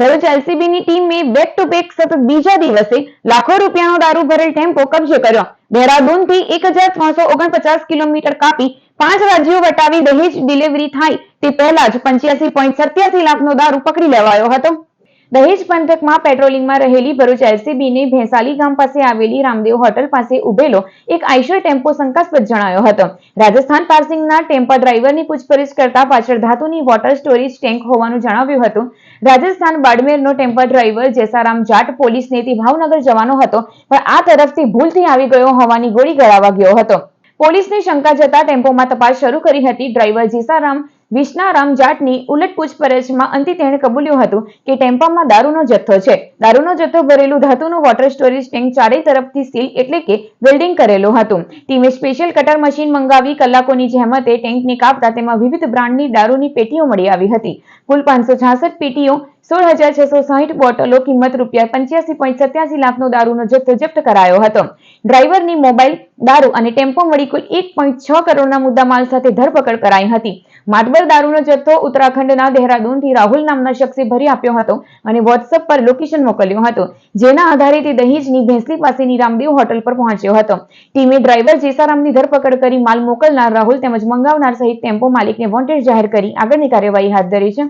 ભરૂચ એલસીબીની ટીમે back to back સતત બીજા દિવસે લાખો રૂપિયાનો દારૂ ભરેલ ટેમ્પો કબજે કર્યો. દહેરાદૂનથી એક હજાર ત્રણસો ઓગણપચાસ કિલોમીટર કાપી પાંચ રાજ્યો વટાવી દહેજ ડિલિવરી થાય તે પહેલા જ પંચ્યાસી પોઈન્ટ સત્યાસી લાખનો દારૂ પકડી લેવાયો હતો. દહેજ પંથકમાં પેટ્રોલિંગમાં રહેલી ભરૂચ એલસીબીને ભેંસાલી ગામ પાસે આવેલી રામદેવ હોટલ પાસે ઉભેલો એક આઈશર ટેમ્પો શંકાસ્પદ જણાયો હતો. રાજસ્થાન પાર્સિંગના ટેમ્પા ડ્રાઈવરની પૂછપરછ કરતા પાછળ ધાતુની વોટર સ્ટોરેજ ટેન્ક હોવાનું જણાવ્યું હતું. રાજસ્થાન બાડમેરનો ટેમ્પા ડ્રાઈવર જેસારામ જાટ પોલીસ નેતી ભાવનગર જવાનો હતો, પણ આ તરફથી ભૂલથી આવી ગયો હોવાની ગોળી ગળાવા ગયો હતો. પોલીસને શંકા જતા ટેમ્પોમાં તપાસ શરૂ કરી હતી ડ્રાઈવર જીસારામ વિષ્ણારામ જાટની ઉલટ પૂછપરછમાં અંતે તેણે કબૂલ્યું હતું કે ટેમ્પામાં દારૂનો જથ્થો છે. દારૂનો જથ્થો ભરેલું ધાતુનું વોટર સ્ટોરેજ ટેન્ક ચારે તરફથી સીલ એટલે કે વેલ્ડિંગ કરેલું હતું. ટીમે સ્પેશિયલ કટર મશીન મંગાવી, કલાકોની જહેમતે ટેન્કને કાપતા તેમાં વિવિધ બ્રાન્ડની દારૂની પેટીઓ મળી આવી હતી. કુલ પાંચસો છાસઠ પેટીઓ સોળ હજાર છસો સાહીઠ બોટલો, કિંમત રૂપિયા પંચ્યાસી પોઈન્ટ સત્યાસી લાખનો દારૂનો જથ્થો જપ્ત કરાયો હતો. ડ્રાઈવરની મોબાઈલ, દારૂ અને ટેમ્પો મળી કુલ એક પોઈન્ટ છ કરોડના મુદ્દામાલ સાથે ધરપકડ કરાઈ હતી. માતબર દારૂનો જથ્થો ઉત્તરાખંડના દહેરાદૂનથી રાહુલ નામના શખ્સે ભરી આપ્યો હતો અને વોટ્સઅપ પર લોકેશન મોકલ્યું હતું, જેના આધારે તે દહેજની ભેંસલી પાસેની રામદેવ હોટલ પર પહોંચ્યો હતો. ટીમે ડ્રાઈવર જેસારામની ધરપકડ કરી માલ મોકલનાર રાહુલ તેમજ મંગાવનાર સહિત ટેમ્પો માલિકને વોન્ટેડ જાહેર કરી આગળની કાર્યવાહી હાથ ધરી છે.